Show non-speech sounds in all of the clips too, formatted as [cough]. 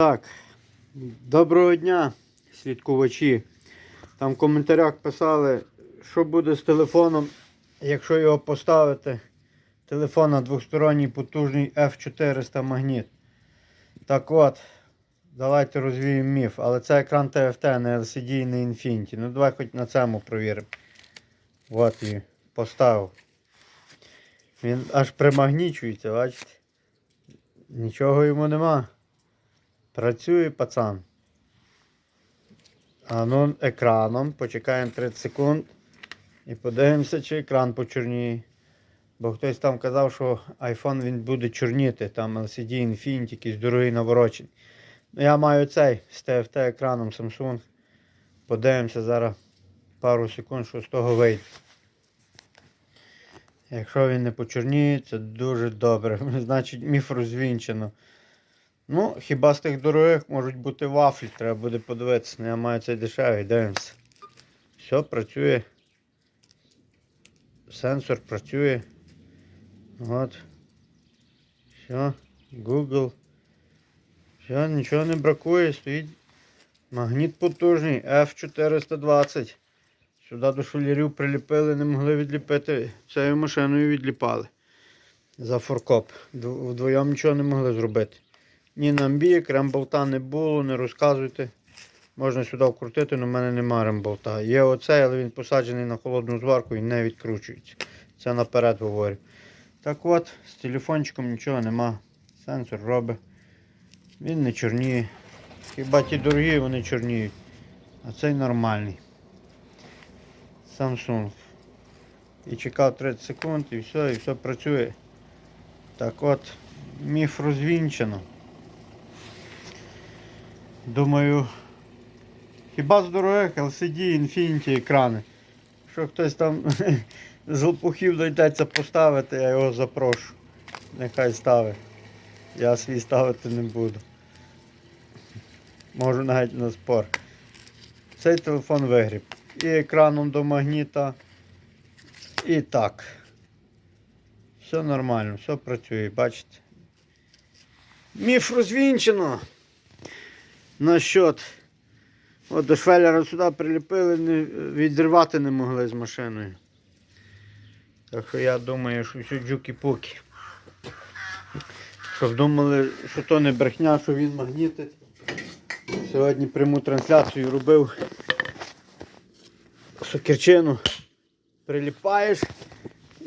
Так, доброго дня, слідкувачі. Там в коментарях писали, що буде з телефоном, якщо його поставити. Телефон на двосторонній потужний F400 магніт. Так от, давайте розвіємо міф. Але це екран TFT, не LCD не Infinity. Ну давай хоч на цьому провіримо. От і поставив. Він аж примагнічується, бачите? Нічого йому нема. Працює пацан. А ну екраном. Почекаємо 30 секунд. І подивимося, чи екран почорніє. Бо хтось там казав, що iPhone він буде чорніти. Там LCD Infinity, якийсь дорогий наворочений. Ну, я маю цей з TFT екраном Samsung. Подивимося зараз пару секунд, що з того вийде. Якщо він не почорніє, це дуже добре. [laughs] Значить, міф розвінчено. Ну, хіба з тих дорогих можуть бути вафлі, треба буде подивитися. Ну, я маю цей дешевий, дивимося. Все, працює. Сенсор працює. От. Все. Google. Все, нічого не бракує, стоїть. Магніт потужний F420. Сюди до шулерів приліпили, не могли відліпити. Цією машиною відліпали. За форкоп. Вдвоєм нічого не могли зробити. Ні намбік, ремболта не було, не розказуйте. Можна сюди вкрутити, але в мене немає ремболта. Є оцей, але він посаджений на холодну зварку і не відкручується. Це наперед говорю. Так от, з телефончиком нічого нема. Сенсор робить. Він не чорніє. Хіба ті дорогі, вони чорніють. А цей нормальний. Samsung. І чекав 30 секунд і все, і все працює. Так от, міф розвінчено. Думаю, хіба з дорогих LCD, Infinity екрани. Що хтось там [laughs] з лопухів дойдеться поставити, я його запрошу. Нехай ставить. Я свій ставити не буду. Можу навіть на спор. Цей телефон вигріб. І екраном до магніта. І так. Все нормально, все працює, бачите. Міф розвінчено. На счет. От до швеллера сюди приліпили, не, відривати не могли з машиною. Так що я думаю, що все джуки-пуки. Щоб думали, що то не брехня, що він магнітить. Сьогодні пряму трансляцію робив. Сокірчину приліпаєш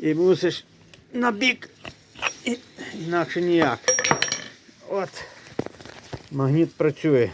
і мусиш на бік. Інакше ніяк. От. Магніт працює.